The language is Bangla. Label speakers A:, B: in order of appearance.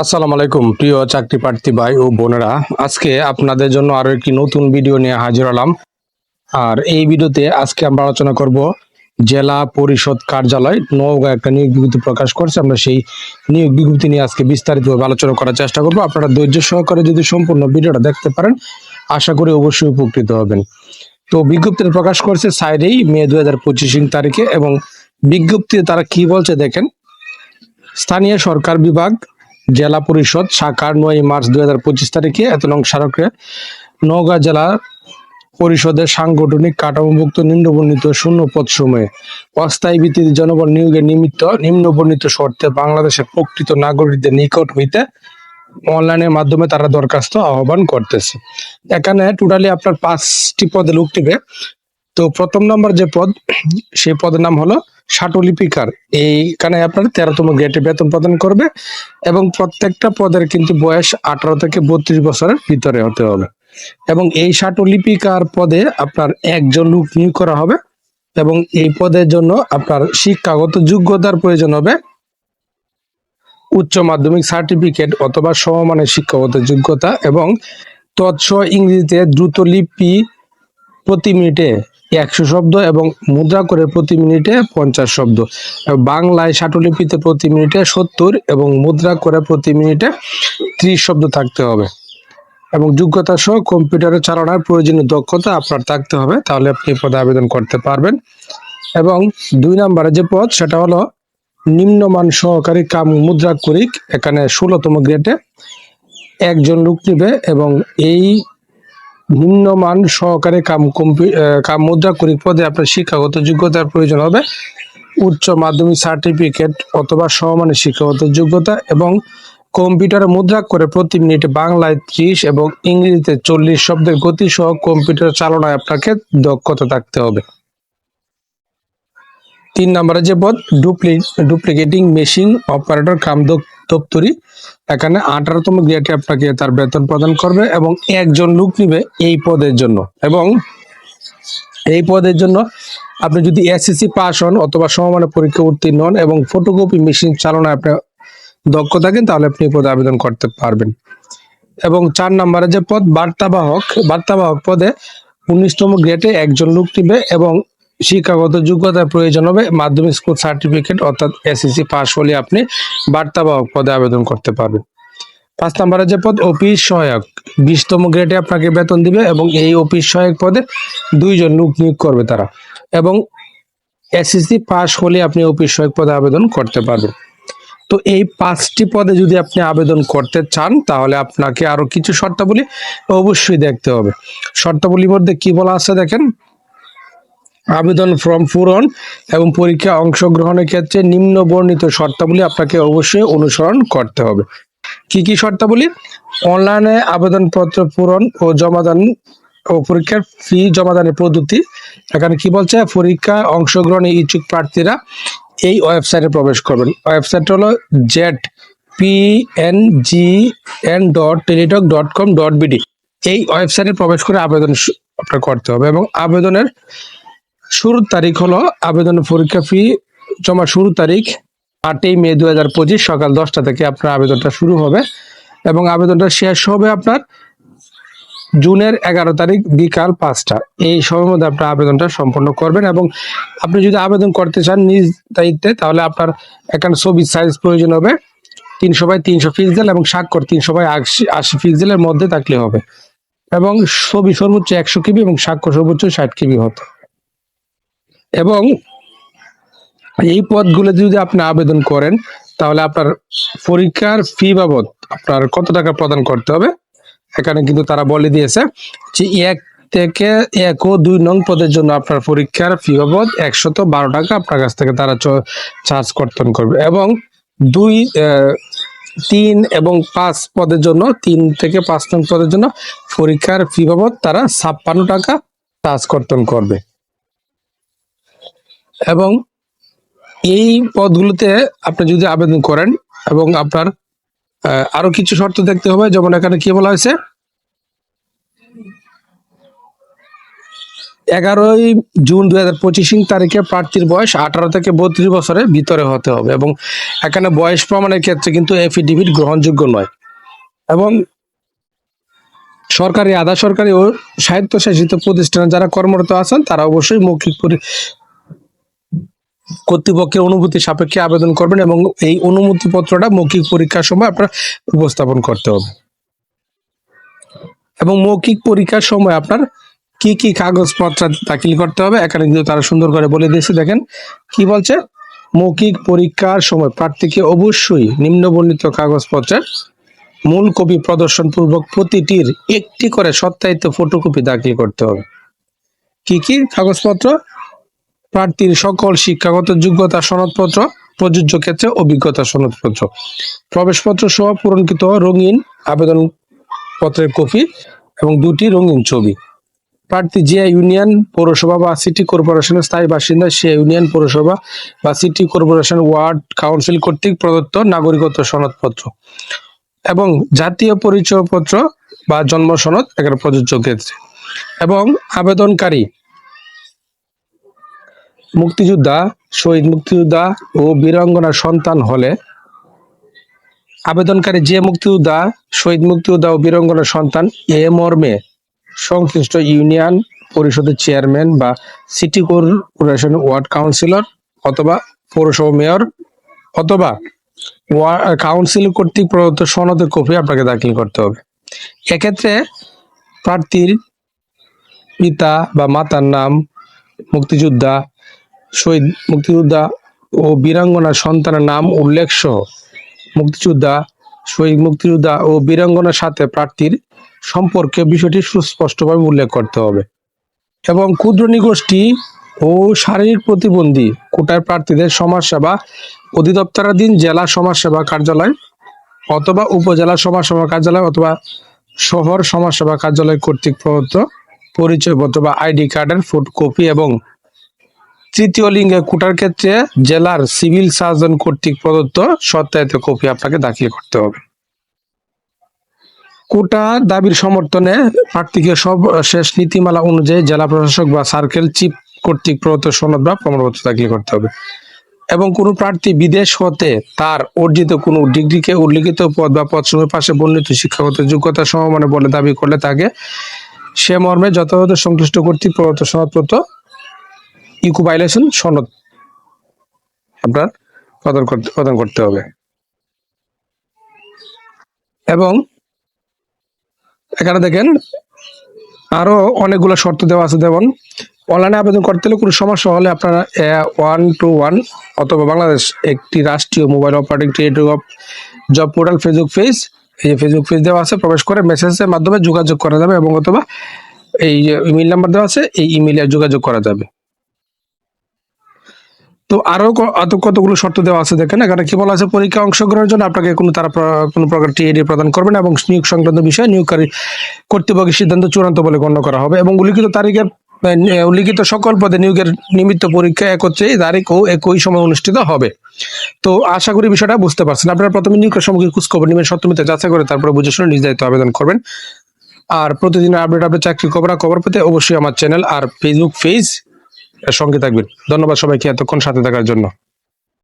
A: আসসালামু আলাইকুম, প্রিয় চাকরি প্রার্থী ভাই ও বোনেরা। আজকে আপনাদের জন্য আরও একটি নতুন ভিডিও নিয়ে হাজির হলাম। আর এই ভিডিওতে আজকে আমরা আলোচনা করব জেলা পরিষদ কার্যালয়, নওগাঁ একটা নিয়োগ বিজ্ঞপ্তি প্রকাশ করছে। আমরা সেই নিয়োগ বিজ্ঞপ্তি নিয়ে আজকে বিস্তারিতভাবে আলোচনা করার চেষ্টা করব। আপনারা ধৈর্য সহকারে যদি সম্পূর্ণ ভিডিওটা দেখতে পারেন, আশা করি অবশ্যই উপকৃত হবেন। তো বিজ্ঞপ্তিটা প্রকাশ করছে সাইডেই মে দু হাজার পঁচিশ তারিখে। এবং বিজ্ঞপ্তিতে তারা কি বলছে দেখেন, স্থানীয় সরকার বিভাগ জেলা পরিষদ, শাখার নয় মার্চ দুই হাজার পঁচিশ তারিখে এত নং স্মারকে নওগাঁ জেলা পরিষদের সাংগঠনিক কাঠামোভুক্ত নিম্নবর্ণিত শূন্য পদ সময়ে অস্থায়ী ভিত্তিতে জনবল নিয়োগের নিমিত্ত নিম্নবর্ণিত শর্তে বাংলাদেশের প্রকৃত নাগরিকদের নিকট হইতে অনলাইনের মাধ্যমে তারা দরখাস্ত আহ্বান করতেছে। এখানে টোটালি আপনার পাঁচটি পদে লোক তো প্রথম নম্বর যে পদ, সেই পদের নাম হলো সাটলিপিকার এইখানে আপনার তেরোতম গ্রেডে বেতন প্রদান করবে এবং প্রত্যেকটা পদের কিন্তু বয়স আঠারো থেকে বত্রিশ বছরের ভিতরে হতে হবে। এবং এই সাটলিপিকার পদে আপনার একজন লোক নিয়োগ করা হবে এবং এই পদের জন্য আপনার শিক্ষাগত যোগ্যতার প্রয়োজন হবে উচ্চ মাধ্যমিক সার্টিফিকেট অথবা সমমানের শিক্ষাগত যোগ্যতা এবং তৎস ইংরেজিতে দ্রুত লিপি প্রতি মিনিটে একশো শব্দ এবং মুদ্রা করে প্রতি মিনিটে পঞ্চাশ শব্দ। বাংলায় ষাটলিপিতে প্রতি মিনিটে সত্তর এবং মুদ্রা করে প্রতি মিনিটে ত্রিশ শব্দ থাকতে হবে। এবং যোগ্যতা সহ কম্পিউটারে চালানোর প্রয়োজনীয় দক্ষতা আপনার থাকতে হবে, তাহলে আপনি পদে আবেদন করতে পারবেন। এবং দুই নম্বরে যে পদ, সেটা হলো নিম্নমান সহকারী কাম মুদ্রা করিক এখানে ষোলোতম গ্রেডে একজন লোক নিবে এবং এই নিম্নমান সহকারে কাম কাম মুদ্রা করিক পদে আপনার শিক্ষাগত যোগ্যতার প্রয়োজন হবে। উচ্চ মাধ্যমিক সার্টিফিকেট অথবা সমমানের শিক্ষাগত যোগ্যতা এবং কম্পিউটারে মুদ্রা করে প্রতি মিনিটে বাংলায় ত্রিশ এবং ইংরেজিতে চল্লিশ শব্দের গতি সহ কম্পিউটার চালনায় আপনাকে দক্ষতা থাকতে হবে। তিন নম্বরে যে পদ, ডুপ্লি ডুপ্লিকেটিং মেশিন অপারেটর কাম দপ- দপ্তরি এখানে আঠারোতম গ্রেডে আপনাকে তার বেতন প্রদান করবে এবং একজন লোক নিবে এই পদের জন্য। এবং এই পদের জন্য আপনি যদি এসএসসি পাস হন অথবা সমমানের পরীক্ষা উত্তীর্ণ হন এবং ফটোকপি মেশিন চালনায় আপনার দক্ষ থাকেন, তাহলে আপনি এই পদে আবেদন করতে পারবেন। এবং চার নম্বরে যে পদ, বার্তাবাহক বার্তাবাহক পদে উনিশতম গ্রেডে একজন লোক নিবে এবং শিক্ষাগত যোগ্যতার প্রয়োজন হবে, মাধ্যমিক স্কুল সার্টিফিকেট অর্থাৎ এসএসসি পাস হলে আপনি বার্তা বার্তাবাহক পদে আবেদন করতে পারবেন। পাঁচ নম্বরে যে পদ, অফিস সহায়ক। বিশতম গ্রেডে আপনাকে বেতন দিবে এবং এই অফিস সহায়ক পদে দুইজন লোক নিয়োগ করবে তারা এবং এসএসসি পাস হলে আপনি অফিস সহায়ক পদে আবেদন করতে পারবেন। তো এই পাঁচটি পদে যদি আপনি আবেদন করতে চান, তাহলে আপনাকে আরও কিছু শর্তাবলী অবশ্যই দেখতে হবে। শর্তাবলীর মধ্যে কি বলা আছে দেখেন? আবেদন ফর্ম পূরণ এবং পরীক্ষা অংশগ্রহণের ক্ষেত্রে নিম্ন বর্ণিত শর্তাবলী আপনাকে অবশ্যই অনুসরণ করতে হবে। কি কি শর্তাবলী? অনলাইনে আবেদনপত্র পূরণ ও জমাদান ও পরীক্ষার ফি জমাদানের পদ্ধতি। এখানে কি বলছে? পরীক্ষায় অংশগ্রহণে ইচ্ছুক প্রার্থীরা এই ওয়েবসাইটে প্রবেশ করবেন। ওয়েবসাইট হলো Z P N G N dot Teletalk dot com dot BD এই ওয়েবসাইটে প্রবেশ করে আবেদন আপনার করতে হবে এবং আবেদনের শুরুর তারিখ হলো আবেদন পরীক্ষা ফি জমা শুরু তারিখ আটই মে দু হাজার পঁচিশ সকাল দশটা থেকে আপনার আবেদনটা শুরু হবে এবং আবেদনটা শেষ হবে আপনার জুনের এগারো তারিখ বিকাল পাঁচটা এই সময়ের মধ্যে আপনার আবেদনটা সম্পন্ন করবেন এবং আপনি যদি আবেদন করতে চান নিজ দায়িত্বে, তাহলে আপনার এখানে ছবি সাইজ প্রয়োজন হবে, তিনশো বাই তিনশো পিক্সেল এবং স্বাক্ষর তিনশো বাই আশি আশি পিক্সেলের মধ্যে থাকলে হবে এবং ছবি সর্বোচ্চ একশো কেবি এবং স্বাক্ষর সর্বোচ্চ ষাট কেবি হতে। এবং এই পদগুলো যদি আপনি আবেদন করেন, তাহলে আপনার পরীক্ষার ফি বাবদ আপনার কত টাকা প্রদান করতে হবে? এখানে কিন্তু তারা বলে দিয়েছে যে এক থেকে এক ও দুই নং পদের জন্য আপনার পরীক্ষার ফি বাবদ একশত বারো টাকা আপনার কাছ থেকে তারা চার্জ কর্তন করবে এবং দুই তিন এবং পাঁচ পদের জন্য, তিন থেকে পাঁচ নং পদের জন্য পরীক্ষার ফি বাবদ তারা ছাপ্পান্ন টাকা চার্জ কর্তন করবে। এবং এই পদগুলোতে আপনি যদি আবেদন করেন এবং আপনার আরও কিছু শর্ত দেখতে হবে, যেমন এখানে কি বলা হয়েছে? এগারোই জুন দুই হাজার পঁচিশ তারিখে প্রার্থীর বয়স আঠারো থেকে বত্রিশ বছরের ভিতরে হতে হবে এবং এখানে বয়স প্রমাণের ক্ষেত্রে কিন্তু এফিডেভিট গ্রহণযোগ্য নয়। এবং সরকারি, আধা সরকারি ও স্বায়ত্তশাসিত প্রতিষ্ঠানে যারা কর্মরত আছেন, তারা অবশ্যই মৌখিক কর্তৃপক্ষের অনুমতি সাপেক্ষে আবেদন করবেন এবং এই অনুমতি পত্রটা মৌখিক পরীক্ষার সময় আপনার উপস্থাপন করতে হবে। এবং মৌখিক পরীক্ষার সময় আপনার কি কি কাগজপত্র দাখিল করতে হবে, এখানে কিন্তু তারা সুন্দর করে বলে দিয়েছে, দেখেন কি বলছে? মৌখিক পরীক্ষার সময় প্রার্থীকে অবশ্যই নিম্নবর্ণিত কাগজপত্রের মূল কপি প্রদর্শন পূর্বক প্রতিটির একটি করে সত্যায়িত ফটোকপি দাখিল করতে হবে। কি কি কাগজপত্র? প্রার্থীর সকল শিক্ষাগত যোগ্যতা সনদপত্র, প্রযোজ্য ক্ষেত্রে অভিজ্ঞতা সনদপত্র। প্রবেশপত্র সহ পূরণকৃত রঙিন আবেদন পত্রের কপি এবং দুটি রঙিন ছবি। প্রার্থী যে ইউনিয়ন পৌরসভা বা সিটি কর্পোরেশনের স্থায়ী বাসিন্দা সে ইউনিয়ন পৌরসভা বা সিটি কর্পোরেশন ওয়ার্ড কাউন্সিল কর্তৃক প্রদত্ত নাগরিকত্ব সনদপত্র এবং জাতীয় পরিচয়পত্র বা জন্ম সনদ এখানে প্রযোজ্য ক্ষেত্রে। এবং আবেদনকারী মুক্তিযোদ্ধা, শহীদ মুক্তিযোদ্ধা ও বীরাঙ্গনার সন্তান হলে আবেদনকারী যে মুক্তিযোদ্ধা, শহীদ মুক্তিযোদ্ধা ও বীরাঙ্গনার সন্তান এ মর্মে সংশ্লিষ্ট ইউনিয়ন পরিষদের চেয়ারম্যান বা সিটি কর্পোরেশন ওয়ার্ড কাউন্সিলর অথবা পৌরসভা মেয়র অথবা কাউন্সিল কর্তৃক প্রদত্ত সনদের কপি আপনাকে দাখিল করতে হবে। এক্ষেত্রে প্রার্থীর পিতা বা মাতার নাম, মুক্তিযোদ্ধা শহীদ মুক্তিযোদ্ধা ও বীরাঙ্গনার সন্তানের নাম উল্লেখ সহ মুক্তিযোদ্ধা, শহীদ মুক্তিযোদ্ধা ও বীরাঙ্গনার সাথে প্রার্থীর সম্পর্কে বিষয়টি সুস্পষ্টভাবে উল্লেখ করতে হবে। এবং ক্ষুদ্র নিগোষ্ঠী ও শারীরিক প্রতিবন্ধী কোটার প্রার্থীদের সমাজসেবা অধিদপ্তরাধীন জেলা সমাজসেবা কার্যালয় অথবা উপজেলা সমাজসেবা কার্যালয় অথবা শহর সমাজসেবা কার্যালয় কর্তৃক প্রদত্ত পরিচয়পত্র বা আইডি কার্ডের ফটোকপি এবং তৃতীয় লিঙ্গে কোটার ক্ষেত্রে জেলার সিভিল সার্জন কর্তৃক প্রদত্ত সত্যায়িত কপি আপনাকে দাখিল করতে হবে। কোটা দাবির সমর্থনে প্রার্থীকে সব শেষ নীতিমালা অনুযায়ী জেলা প্রশাসক বা সার্কেল চিফ কর্তৃক প্রদত্ত সনদ বা প্রমাণপত্র দাখিল করতে হবে। এবং কোনো প্রার্থী বিদেশ হতে তার অর্জিত কোনো ডিগ্রিকে উল্লিখিত পদ বা পদসমূহের পাশে বর্ণিত শিক্ষাগত যোগ্যতা সমমানে বলে দাবি করলে তাকে সে মর্মে যথাযথ সংশ্লিষ্ট কর্তৃক প্রদত্ত সনদপত্র ইকুবাইলেশন সনদ আপনার প্রদান করতে প্রদান করতে হবে। এবং এখানে দেখেন আরও অনেকগুলো শর্ত দেওয়া আছে, যেমন অনলাইনে আবেদন করতে হলে কোনো সমস্যা হলে আপনারা ওয়ান টু ওয়ান অথবা বাংলাদেশ একটি রাষ্ট্রীয় mobile operating of job portal Facebook page, এই যে ফেসবুক পেজ দেওয়া আছে, প্রবেশ করে মেসেজের মাধ্যমে যোগাযোগ করা যাবে এবং অথবা এই ইমেল নাম্বার দেওয়া আছে, এই ইমেলে যোগাযোগ করা যাবে। তো আরও কতগুলো শর্ত দেওয়া আছে দেখেন। এখানে কি বলা আছে, পরীক্ষা অংশগ্রহণের জন্য আপনাকে কোনো তারা কোনো প্রকার টিএডি প্রদান করবে না এবং নিয়োগ সংক্রান্ত বিষয়ে নিয়োগকারী কর্তৃপক্ষের সিদ্ধান্ত চূড়ান্ত বলে গণ্য করা হবে এবং উল্লিখিত তারিখে উল্লিখিত সকল পদে নিয়োগের নিমিত্ত পরীক্ষা একত্রে তারিখ ও একই সময় অনুষ্ঠিত হবে। তো আশা করি বিষয়টা বুঝতে পারছেন। আপনারা প্রথমে নিয়োগের সম্মুখীন খোঁজখবর নেবেন সপ্তমীতে যাচাই করে তারপরে বুঝে শুনে দায়িত্ব আবেদন করবেন। আর প্রতিদিন আপডেট আপডেট চাকরি খবর খবর পেতে অবশ্যই আমার চ্যানেল আর ফেসবুক পেজ সঙ্গে থাকবেন। ধন্যবাদ সবাইকে এতক্ষণ সাথে থাকার জন্য।